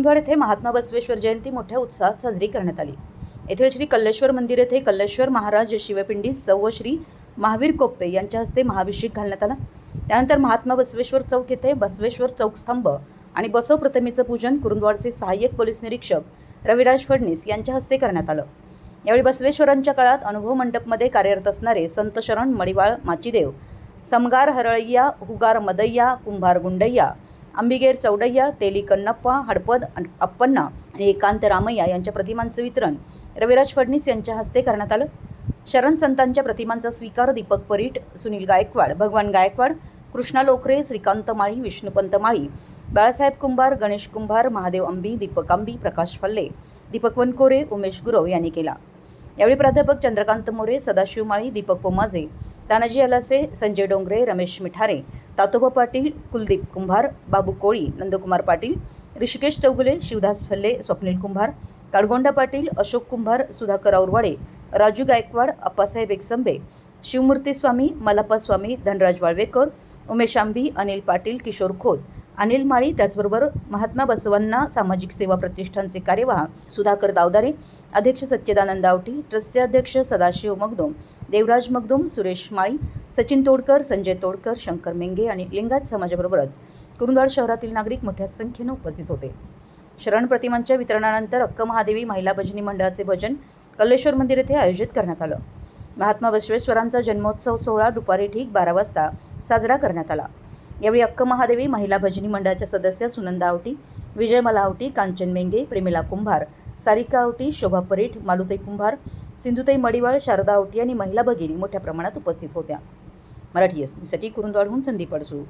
कुरुंदवाड येथे महात्मा बसवेश्वर जयंती मोठ्या उत्साहात साजरी करण्यात आली. येथील श्री कल्लेश्वर मंदिर येथे कल्लेश्वर महाराज शिवपिंडी सौ श्री महावीर कोप्पे यांच्या हस्ते महाभिषेक घालण्यात आला. त्यानंतर महात्मा बसवेश्वर चौक येथे बसवेश्वर चौक स्तंभ आणि बसव प्रतिमेचं पूजन कुरुंदवाडचे सहाय्यक पोलीस निरीक्षक रविराज फडणीस यांच्या हस्ते करण्यात आलं. यावेळी बसवेश्वरांच्या काळात अनुभव मंडपमध्ये कार्यरत असणारे संत शरण मडिवाळ माचीदेव समगार हरळय्या हुगार मदय्या कुंभार गुंडय्या अंबिगेर चौडय्या तेली कन्नप्पा हडपद अप्पन्ना आणि एकांत रामय्या यांच्या प्रतिमांचं वितरण. रविराज फडणीस यांच्या हस्ते करण्यात आलं. शरण संतांच्या प्रतिमांचा स्वीकार दीपक परीट सुनील गायकवाड भगवान गायकवाड कृष्णा लोकरे श्रीकांत माळी विष्णुपंत माळी बाळासाहेब कुंभार गणेश कुंभार महादेव अंबी दीपक अंबी प्रकाश फल्ले दीपक वनकोरे उमेश गुरव यांनी केला. यावेळी प्राध्यापक चंद्रकांत मोरे सदाशिव माळी दीपक पोमाजे तानाजी अलासे संजय डोंगरे रमेश मिठारे तातोबा पाटील कुलदीप कुंभार बाबू कोळी नंदकुमार पाटील ऋषिकेश चौगुले शिवदास फल्ले स्वप्नील कुंभार काडगोंडा पाटील अशोक कुंभार सुधाकर औरवाडे राजू गायकवाड अप्पासाहेब एकसंबे शिवमूर्ती स्वामी मलापा स्वामी धनराज वाळवेकर उमेश आंबी अनिल पाटील किशोर खोत अनिल माळी त्याचबरोबर महात्मा बसवांना सामाजिक सेवा प्रतिष्ठानचे कार्यवाह सुधाकर दावदारे अध्यक्ष सच्चिदानंद आवटी ट्रस्टचे अध्यक्ष सदाशिव मगदोम देवराज मगदोम सुरेश माळी सचिन तोडकर संजय तोडकर शंकर मेंगे आणि लिंगायत समाजाबरोबरच कुरुंदवाड शहरातील नागरिक मोठ्या संख्येनं उपस्थित होते. शरण प्रतिमांच्या वितरणानंतर अक्क महादेवी महिला भजनी मंडळाचे भजन कल्लेश्वर मंदिर येथे आयोजित करण्यात आलं. महात्मा बसवेश्वरांचा जन्मोत्सव सोहळा दुपारी ठीक बारा वाजता साजरा करण्यात आला. यावेळी अक्क महादेवी महिला भजनी मंडळाच्या सदस्या सुनंदा आवटी विजय मलावटी कांचन मेंगे प्रेमिला कुंभार सारिका आवटी शोभा परीठ मालुताई कुंभार सिंधुताई मडिवाळ शारदा आवटी आणि महिला भगिनी मोठ्या प्रमाणात उपस्थित होत्या. मराठी एससाठी कुरुंदवाडहून संदीप अडसू